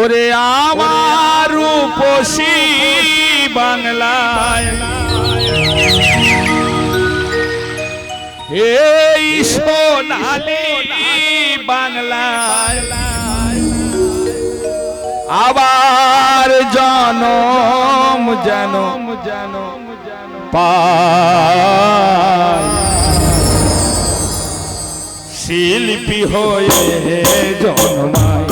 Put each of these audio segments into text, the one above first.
ওরে আমার রূপসী বাংলায় এই সোনালি বাংলায় আবার জনম জনম জনম শিল্পী হয়ে জন্মায়।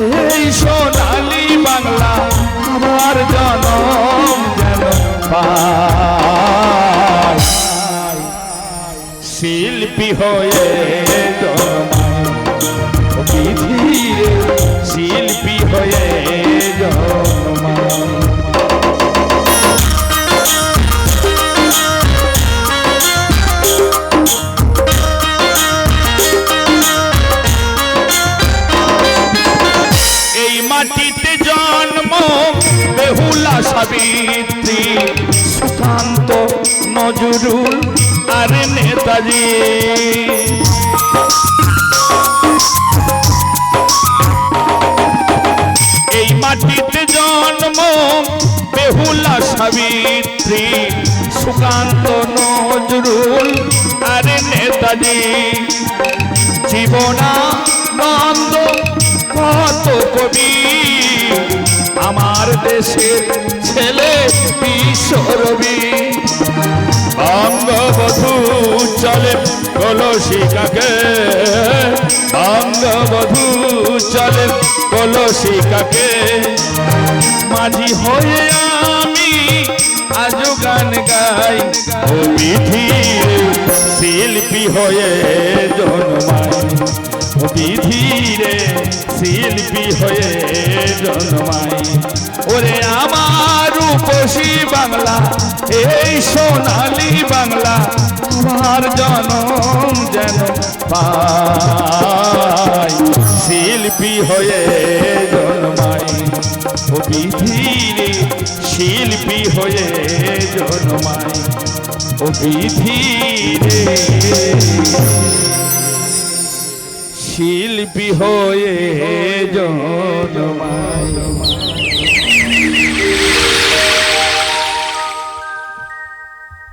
এই সোনালি বাংলা আমার জনম যেন শিল্পী হয়ে জন্মায় মাটিতে জন্ম, বেহুলা সাবিত্রী। সুকান্ত নজরুল আর নেতাজি। এই মাটিতে জন্ম, বেহুলা সাবিত্রী। সুকান্ত নজরুল আর নেতাজি। জীবনানন্দ কত কবি। আমার দেশের ছেলে বিশ্বরবি অঙ্গবধূ চলে কলসিকাকে অঙ্গবধূ চলে কলসিকাকে মাঝি হয়ে আমি আজও গান গাই। ও বিধির শিল্পী হয়ে জন্মাই। ও বিধিরে শিল্পী হয়ে জন্মাই। ওরে আমার রূপসী বাংলা, এই সোনালি বাংলা আমার জনম যেন পাই। শিল্পী হয়ে জন্মাই। ও বিধিরে শিল্পী হয়ে জন্মাই। ও বিধিরে শিল্পী হয়ে জন্মাই